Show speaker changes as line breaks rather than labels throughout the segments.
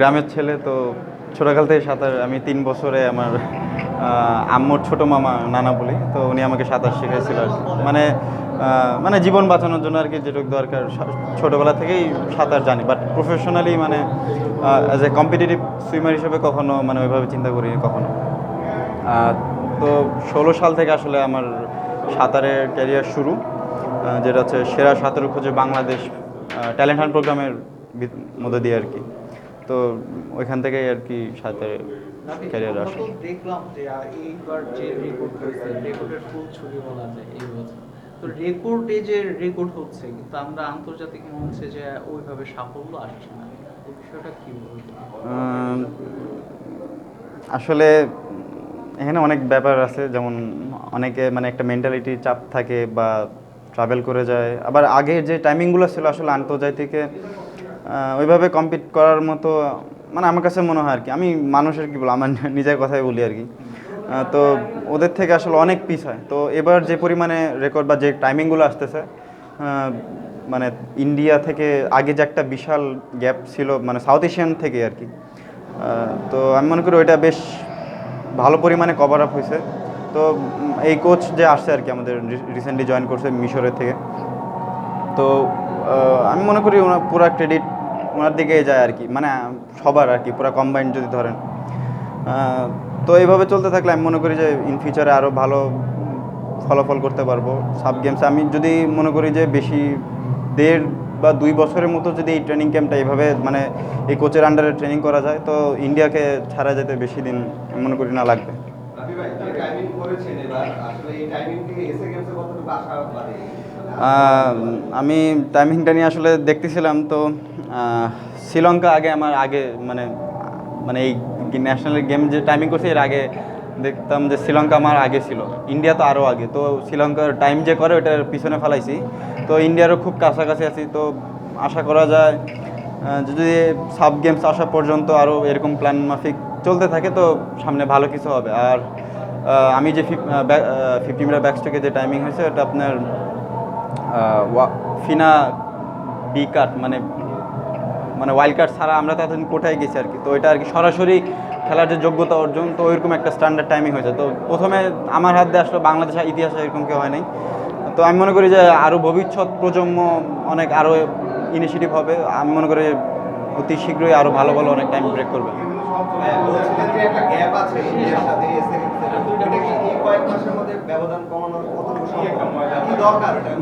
গ্রামের ছেলে তো ছোটকাল থেকে সাঁতার, আমি তিন বছরে আমার আম্মুর ছোট মামা নানা বলি, তো উনি আমাকে সাঁতার শেখাইছিল আর মানে মানে জীবন বাঁচানোর জন্য আর কি যেটুকু দরকার ছোটবেলা থেকেই সাঁতার জানি বাট প্রফেশনালি মানে অ্যাজ এ কম্পিটিটিভ সুইমার হিসেবে কখনো মানে ওইভাবে চিন্তা করিনি কখনো। তো ষোলো সাল থেকে আসলে আমার সাঁতারের ক্যারিয়ার শুরু যেটা হচ্ছে সেরা সাঁতারু খোঁজে বাংলাদেশ ট্যালেন্ট হান্ট প্রোগ্রামের মধ্যে দিয়ে আর কি। তো ওইখান থেকেই আর কি সাঁতারের ক্যারিয়ার আসে।
দেখলাম যে এইবার যে রেকর্ড হয়েছে রেকর্ডের ফুল ছবি বলা যায় এই বছর। তো রেকর্ডে যে রেকর্ড হচ্ছে কিন্তু আমরা আন্তর্জাতিক মঞ্চে যে ওইভাবে সাফল্য আসছে না এই বিষয়টা কি
আসলে এখানে অনেক ব্যাপার আছে যেমন অনেকে মানে একটা মেন্টালিটি চাপ থাকে বা ট্রাভেল করে যায়। আবার আগে যে টাইমিংগুলো ছিল আসলে আন্তর্জাতিকে ওইভাবে কম্পিট করার মতো মানে আমার কাছে মনে হয় আর কি। আমি মানুষের কি বলব, আমার নিজের কথাই বলি আর কি। তো ওদের থেকে আসলে অনেক পিস হয়। তো এবার যে পরিমাণে রেকর্ড বা যে টাইমিংগুলো আসতেছে মানে ইন্ডিয়া থেকে আগে যে একটা বিশাল গ্যাপ ছিল মানে সাউথ এশিয়ান থেকে আর কি। তো আমি মনে করি ওইটা বেশ ভালো পরিমাণে কভার আপ হয়েছে তো এই কোচ যে আসছে আর কি, আমাদের রিসেন্টলি জয়েন করছে মিশরের থেকে। তো আমি মনে করি ওনার পুরা ক্রেডিট ওনার দিকে যায় আর কি মানে সবার আর কি পুরো কম্বাইন্ড যদি ধরেন। তো এইভাবে চলতে থাকলে আমি মনে করি যে ইন ফিউচারে আরও ভালো ফলাফল করতে পারব। সাব গেমসে আমি যদি মনে করি যে বেশি দেড় বা দুই বছরের মতো যদি এই ট্রেনিং ক্যাম্পটা এইভাবে মানে এই কোচের আন্ডারে ট্রেনিং করা যায় তো ইন্ডিয়াকে ছাড়া যেতে বেশি দিন মনে করি না লাগবে। আমি টাইমিংটা নিয়ে আসলে দেখতেছিলাম তো শ্রীলঙ্কা আগে আমার আগে মানে মানে এই ন্যাশনাল গেম যে টাইমিং করছে, এর আগে দেখতাম যে শ্রীলঙ্কা আমার আগে ছিল। ইন্ডিয়া তো আরও আগে। তো শ্রীলঙ্কার টাইম যে করে, ওটার পিছনে ফেলাইছি। তো ইন্ডিয়ারও খুব কাছাকাছি আছি। তো আশা করা যায় যদি সাব গেমস আসা পর্যন্ত আরও এরকম প্ল্যান মাফিক চলতে থাকে, তো সামনে ভালো কিছু হবে। আর আমি যে ফিফটি মিটার ব্যাকস্টকে যে টাইমিং হয়েছে, ওটা আপনার ফিনা বি কাট মানে মানে ওয়াইল্ড কার্ড ছাড়া আমরা তো এতদিন কোথায় গেছি আর কি। তো এটা আর কি সরাসরি খেলার যে যোগ্যতা অর্জন, তো ওইরকম একটা স্ট্যান্ডার্ড টাইমিং হয়েছে। তো প্রথমে আমার হাত দিয়ে আসলে বাংলাদেশের ইতিহাসে এরকম কেউ হয় নাই। তো আমি মনে করি যে আরও ভবিষ্যৎ প্রজন্ম অনেক আরও ইনিশিয়েটিভ হবে। আমি মনে করি অতি শীঘ্রই আরও ভালো ভালো অনেক টাইম ব্রেক করবে।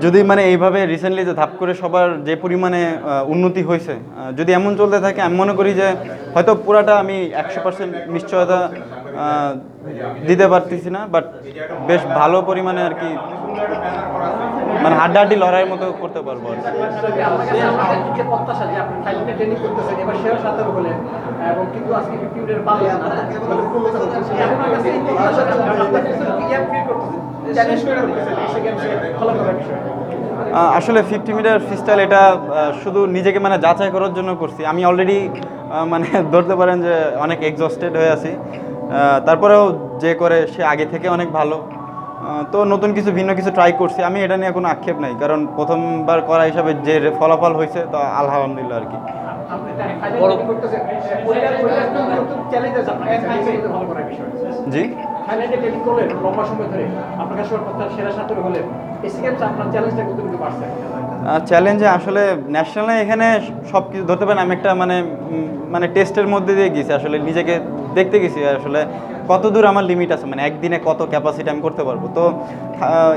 যদি মানে এইভাবে রিসেন্টলি যে ধাপ করে সবার যে পরিমাণে উন্নতি হয়েছে যদি এমন চলতে থাকে আমি মনে করি যে হয়তো পুরাটা আমি একশো পার্সেন্ট নিশ্চয়তা দিতে পারতেছি না বাট বেশ ভালো পরিমাণে আর কি মানে হাড্ডাহাড্ডি লড়াইয়ের মতো করতে পারব আর আসলে ফিফটি মিটার ফ্রিস্টাইল এটা শুধু নিজেকে মানে যাচাই করার জন্য করছি। আমি অলরেডি মানে ধরতে পারেন যে অনেক এক্সস্টেড হয়ে আছি। তারপরেও যে করে সে আগে থেকে অনেক ভালো। তো নতুন কিছু ভিন্ন কিছু ট্রাই করছি। আমি এটা নিয়ে কোনো আক্ষেপ নাই কারণ প্রথমবার করা হিসাবে যে ফলাফল হয়েছে তো আলহামদুলিল্লাহ আর কি। জি?
লম্বা সময় ধরে আপনার সেরা সাঁতার হলেন এসে গেমসে আপনার চ্যালেঞ্জটা কতটুকু পারছে
চ্যালেঞ্জে আসলে ন্যাশনালে এখানে সব কিছু ধরতে পারেন, আমি একটা মানে মানে টেস্টের মধ্যে দিয়ে গেছি, আসলে নিজেকে দেখতে গেছি আসলে কত দূর আমার লিমিট আছে মানে একদিনে কত ক্যাপাসিটি আমি করতে পারব। তো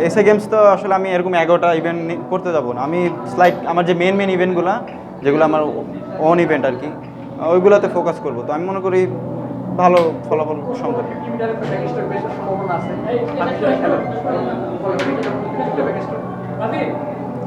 এসএ গেমস তো আসলে আমি এরকম এগারোটা ইভেন্ট করতে যাব না। আমি স্লাইড আমার যে মেন মেন ইভেন্টগুলো যেগুলো আমার অন ইভেন্ট আর কি ওইগুলোতে ফোকাস করব। তো আমি মনে করি ভালো ফলাফল সম্ভব।
আছে।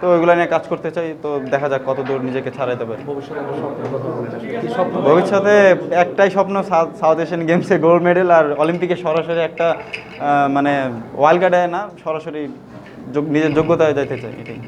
তো ওইগুলো নিয়ে কাজ করতে চাই, তো দেখা যাক কত দূর নিজেকে ছাড়াইতে পারি ভবিষ্যতে একটাই স্বপ্ন সাউথ- এশিয়ান গেমসে গোল্ড মেডেল আর অলিম্পিকে সরাসরি একটা মানে ওয়ার্ল্ড কার্ডে না, সরাসরি নিজের যোগ্যতায় যাইতে চাই, এটাই.